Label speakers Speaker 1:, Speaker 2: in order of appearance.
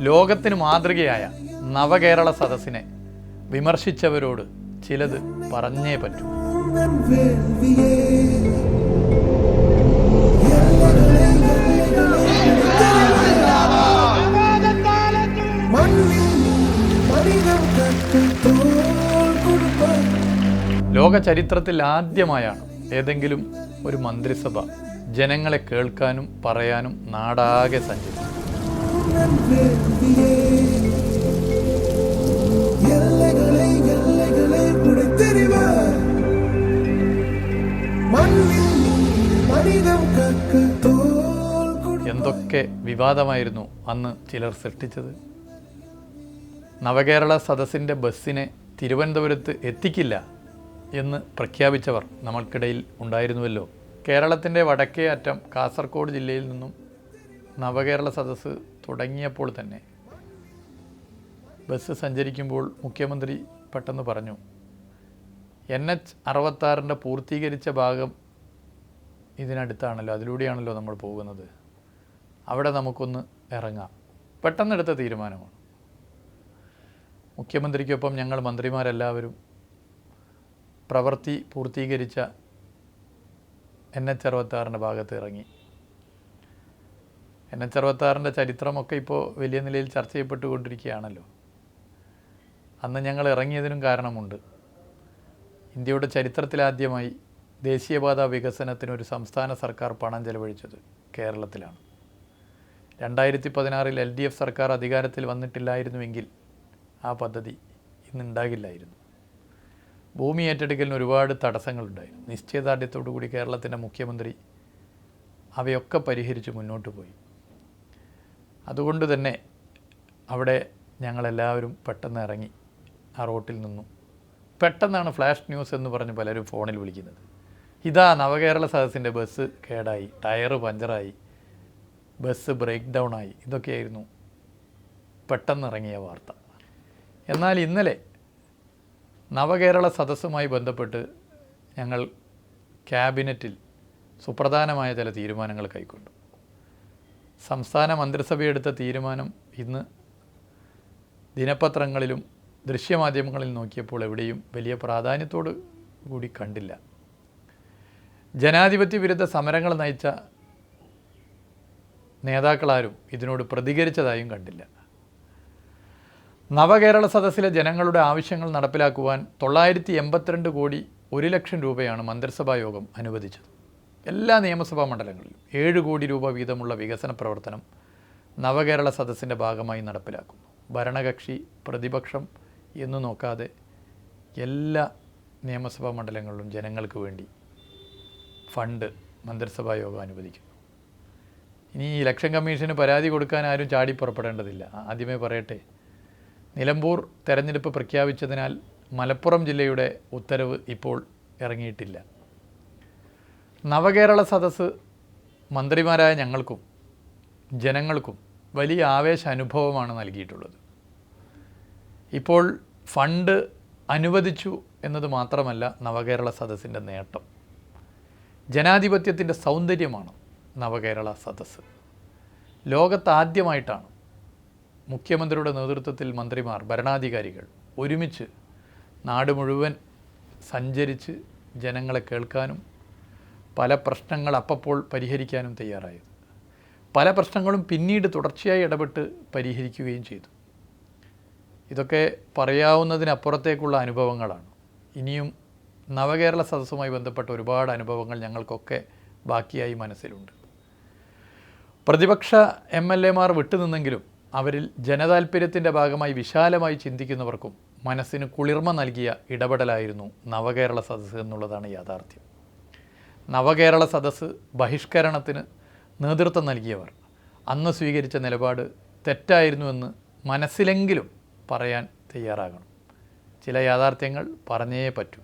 Speaker 1: ലോകത്തിന് മാതൃകയായ നവകേരള സദസ്സിനെ വിമർശിച്ചവരോട് ചിലത് പറഞ്ഞേ പറ്റൂ. ലോക ചരിത്രത്തിൽ ആദ്യമായാണ് ഏതെങ്കിലും ഒരു മന്ത്രിസഭ ജനങ്ങളെ കേൾക്കാനും പറയാനും നാടാകെ സഞ്ചരിച്ചു എന്തൊക്കെ വിവാദമായിരുന്നു അന്ന് ചിലർ സൃഷ്ടിച്ചത്? നവകേരള സദസ്സിന്റെ ബസ്സിനെ തിരുവനന്തപുരത്ത് എത്തിക്കില്ല എന്ന് പ്രഖ്യാപിച്ചവർ നമ്മൾക്കിടയിൽ ഉണ്ടായിരുന്നുവല്ലോ. കേരളത്തിന്റെ വടക്കേ അറ്റം കാസർഗോഡ് ജില്ലയിൽ നിന്നും നവകേരള സദസ്സ് തുടങ്ങിയപ്പോൾ തന്നെ ബസ് സഞ്ചരിക്കുമ്പോൾ മുഖ്യമന്ത്രി പെട്ടെന്ന് പറഞ്ഞു എൻ എച്ച് അറുപത്താറിന്റെ പൂർത്തീകരിച്ച ഭാഗം ഇതിനടുത്താണല്ലോ അതിലൂടെയാണല്ലോ നമ്മൾ പോകുന്നത്. അവിടെ നമുക്കൊന്ന് ഇറങ്ങാം. പെട്ടെന്നെടുത്ത തീരുമാനമാണ്. മുഖ്യമന്ത്രിക്കൊപ്പം ഞങ്ങൾ മന്ത്രിമാരെല്ലാവരും പ്രവൃത്തി പൂർത്തീകരിച്ച എൻ എച്ച് അറുപത്താറിന്റെ ഭാഗത്ത് ഇറങ്ങി. എൻ എച്ച് അറുപത്താറിന്റെ ചരിത്രമൊക്കെ ഇപ്പോൾ വലിയ നിലയിൽ ചർച്ച ചെയ്യപ്പെട്ടുകൊണ്ടിരിക്കുകയാണല്ലോ. അന്ന് ഞങ്ങൾ ഇറങ്ങിയതിനും കാരണമുണ്ട്. ഇന്ത്യയുടെ ചരിത്രത്തിലാദ്യമായി ദേശീയപാത വികസനത്തിന് ഒരു സംസ്ഥാന സർക്കാർ പണം ചെലവഴിച്ചത് കേരളത്തിലാണ്. രണ്ടായിരത്തി പതിനാറിൽ എൽ ഡി എഫ് സർക്കാർ അധികാരത്തിൽ വന്നിട്ടില്ലായിരുന്നുവെങ്കിൽ ആ പദ്ധതി ഇന്നുണ്ടാകില്ലായിരുന്നു. ഭൂമി ഏറ്റെടുക്കലിന് ഒരുപാട് തടസ്സങ്ങളുണ്ടായിരുന്നു. നിശ്ചയദാർഢ്യത്തോടു കൂടി കേരളത്തിന്റെ മുഖ്യമന്ത്രി അവയൊക്കെ പരിഹരിച്ച് മുന്നോട്ട് പോയി. അതുകൊണ്ട് തന്നെ അവിടെ ഞങ്ങളെല്ലാവരും പെട്ടെന്ന് ഇറങ്ങി ആ റോട്ടിൽ നിന്നു. പെട്ടെന്നാണ് ഫ്ലാഷ് ന്യൂസ് എന്ന് പറഞ്ഞ് പലരും ഫോണിൽ വിളിക്കുന്നത്. ഇതാ നവകേരള സദസ്സിന്റെ ബസ് കേടായി ടയറ് പഞ്ചറായി ബസ് ബ്രേക്ക് ഡൗൺ ആയി. ഇതൊക്കെയായിരുന്നു പെട്ടെന്നിറങ്ങിയ വാർത്ത. എന്നാൽ ഇന്നലെ നവകേരള സദസ്സുമായി ബന്ധപ്പെട്ട് ഞങ്ങൾ ക്യാബിനറ്റിൽ സുപ്രധാനമായ ചില തീരുമാനങ്ങൾ കൈക്കൊണ്ടു. സംസ്ഥാന മന്ത്രിസഭയെടുത്ത തീരുമാനം ഇന്ന് ദിനപത്രങ്ങളിലും ദൃശ്യമാധ്യമങ്ങളിൽ നോക്കിയപ്പോൾ എവിടെയും വലിയ പ്രാധാന്യത്തോട് കൂടി കണ്ടില്ല. ജനാധിപത്യ വിരുദ്ധ സമരങ്ങൾ നയിച്ച നേതാക്കളാരും ഇതിനോട് പ്രതികരിച്ചതായും കണ്ടില്ല. നവകേരള സദസ്സിലെ ജനങ്ങളുടെ ആവശ്യങ്ങൾ നടപ്പിലാക്കുവാൻ തൊള്ളായിരത്തി എൺപത്തിരണ്ട് കോടി ഒരു ലക്ഷം രൂപയാണ് മന്ത്രിസഭാ യോഗം അനുവദിച്ചത്. എല്ലാ നിയമസഭാ മണ്ഡലങ്ങളിലും ഏഴ് കോടി രൂപ വീതമുള്ള വികസന പ്രവർത്തനം നവകേരള സദസ്സിന്റെ ഭാഗമായി നടപ്പിലാക്കുന്നു ഭരണകക്ഷി പ്രതിപക്ഷം എന്ന് നോക്കാതെ എല്ലാ നിയമസഭാ മണ്ഡലങ്ങളിലും ജനങ്ങൾക്ക് വേണ്ടി ഫണ്ട് മന്ത്രിസഭാ യോഗം അനുവദിക്കുന്നു. ഇനി ഇലക്ഷൻ കമ്മീഷന് പരാതി കൊടുക്കാൻ ആരും ചാടി പുറപ്പെടേണ്ടതില്ല. ആദ്യമേ പറയട്ടെ നിലമ്പൂർ തെരഞ്ഞെടുപ്പ് പ്രഖ്യാപിച്ചതിനാൽ മലപ്പുറം ജില്ലയുടെ ഉത്തരവ് ഇപ്പോൾ ഇറങ്ങിയിട്ടില്ല. നവകേരള സദസ്സ് മന്ത്രിമാരായ ഞങ്ങൾക്കും ജനങ്ങൾക്കും വലിയ ആവേശ അനുഭവമാണ് നൽകിയിട്ടുള്ളത്. ഇപ്പോൾ ഫണ്ട് അനുവദിച്ചു എന്നത് മാത്രമല്ല നവകേരള സദസ്സിന്റെ നേട്ടം. ജനാധിപത്യത്തിന്റെ സൗന്ദര്യമാണ് നവകേരള സദസ്സ്. ലോകത്താദ്യമായിട്ടാണ് മുഖ്യമന്ത്രിയുടെ നേതൃത്വത്തിൽ മന്ത്രിമാർ ഭരണാധികാരികൾ ഒരുമിച്ച് നാട് മുഴുവൻ സഞ്ചരിച്ച് ജനങ്ങളെ കേൾക്കാനും പല പ്രശ്നങ്ങൾ അപ്പപ്പോൾ പരിഹരിക്കാനും തയ്യാറായത് പല പ്രശ്നങ്ങളും പിന്നീട് തുടർച്ചയായി ഇടപെട്ട് പരിഹരിക്കുകയും ചെയ്തു. ഇതൊക്കെ പറയാവുന്നതിനപ്പുറത്തേക്കുള്ള അനുഭവങ്ങളാണ്. ഇനിയും നവകേരള സദസ്സുമായി ബന്ധപ്പെട്ട ഒരുപാട് അനുഭവങ്ങൾ ഞങ്ങൾക്കൊക്കെ ബാക്കിയായി മനസ്സിലുണ്ട്. പ്രതിപക്ഷ എം എൽ എമാർ വിട്ടുനിന്നെങ്കിലും അവരിൽ ജനതാൽപര്യത്തിന്റെ ഭാഗമായി വിശാലമായി ചിന്തിക്കുന്നവർക്കും മനസ്സിന് കുളിർമ നൽകിയ ഇടപെടലായിരുന്നു നവകേരള സദസ്സ് എന്നുള്ളതാണ് യാഥാർത്ഥ്യം. നവകേരള സദസ്സ് ബഹിഷ്കരണത്തിന് നേതൃത്വം നൽകിയവർ. അന്ന് സ്വീകരിച്ച നിലപാട് തെറ്റായിരുന്നുവെന്ന് മനസ്സിലെങ്കിലും പറയാൻ തയ്യാറാകണം. ചില യാഥാർത്ഥ്യങ്ങൾ പറഞ്ഞേ പറ്റൂ.